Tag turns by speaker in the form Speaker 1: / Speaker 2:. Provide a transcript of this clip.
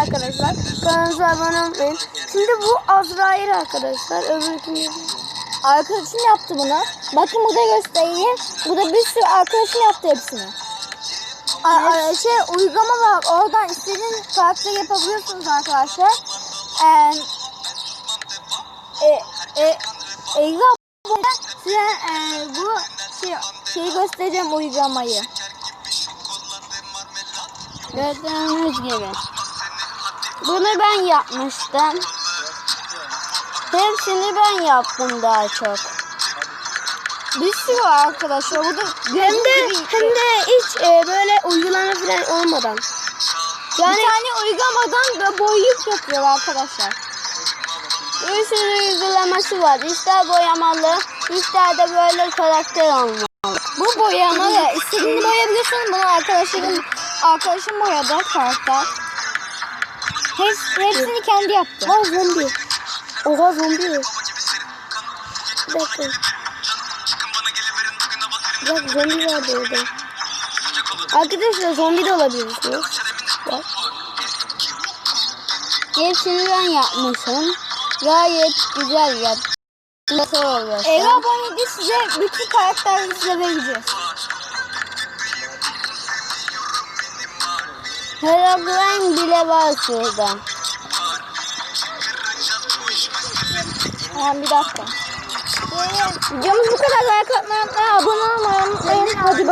Speaker 1: arkadaşlar. Kanalımıza abone olmayın. Şimdi bu Azrail arkadaşlar. Öbür kim?
Speaker 2: Arkadaşım yaptı bunu. Bakın burada göstereyim. Burada bir sürü arkadaşım yaptı hepsini. A- şey uygulama var. Oradan istediğiniz karakter yapabiliyorsunuz arkadaşlar. Ee, e, e, bu- size e, bu şey, şeyi göstereceğim uygulamayı. Gördüğünüz gibi. Bunu ben yapmıştım. Hepsini ben yaptım daha çok. Bir sürü var arkadaşlar. Burada
Speaker 1: Hem de hem de hiç e, böyle uygulama falan olmadan.
Speaker 2: yani bir tane uygulamadan da boyayıp yapıyor arkadaşlar. Bir sürü uygulaması var. İster boyamalı, ister de böyle karakter olmalı. Bu boyamalı. İstediğini boyayabilirsin. Bunu arkadaşım arkadaşım boyadı karakter. Hepsi, hepsini kendi yaptı.
Speaker 1: Aa zombi. Oha zombi. Bir dakika. Bak zombi vardı orada. Arkadaşlar zombi de olabilirsiniz. Bak.
Speaker 2: Hepsini ben yapmışım. Gayet güzel yaptım. Nasıl oluyor? Eve aboneydi size bütün karakterleri size vereceğiz. Herobrine bile var şurada. Tamam bir dakika. Videomuz bu kadar. Like atmayı unutmayın. Abone olmayı unutmayın.